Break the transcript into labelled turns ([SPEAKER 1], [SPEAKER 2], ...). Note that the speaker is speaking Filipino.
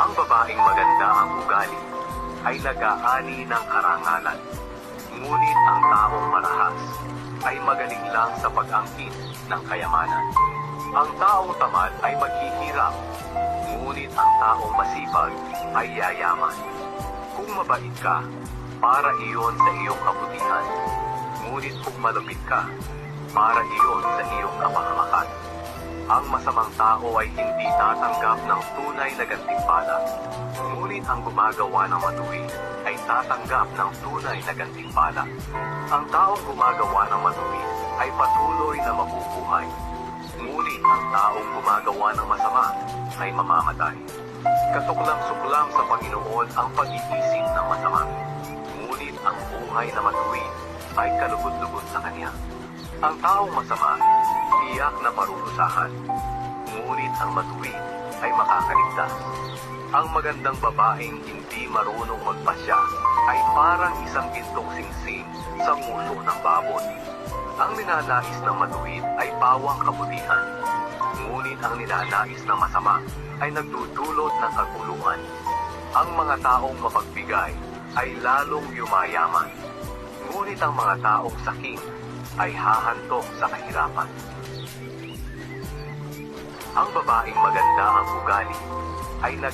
[SPEAKER 1] Ang babaeng maganda ang ugali ay nag-aani ng karangalan. Ngunit ang taong marahas ay magaling lang sa pag-angkin ng kayamanan. Ang taong tamad ay maghihirap, ngunit ang taong masipag ay yayaman. Kung mabait ka, para iyon sa iyong kabutihan. Ngunit kung malupit ka, para iyon sa iyong kapahamakan. Ang masamang tao ay hindi tatanggap ng tunay na gantimpala. Ngunit ang gumagawa ng matuwid ay tatanggap ng tunay na gantimpala. Ang taong gumagawa ng matuwid ay patuloy na mabubuhay. Ngunit ang taong gumagawa ng masama ay mamamatay. Kasuklam-suklam sa Panginoon ang pag-iisip ng masama. Ngunit ang buhay na matuwid ay kalugod-lugod sa Kanya. Ang taong masama, iyak na parurusahan. Ngunit ang matuwid ay makakaligtas. Ang magandang babaeng hindi marunong magpasya ay parang isang gintong singsing sa nguso ng baboy. Ang ninanais ng matuwid ay bawang kabutihan. Ngunit ang ninanais ng masama ay nagdudulot ng kaguluhan. Ang mga taong mapagbigay ay lalong yumayaman. Ngunit ang mga taong saking ay hahantok sa kahirapan. Ang babaeng maganda ang ugali ay nag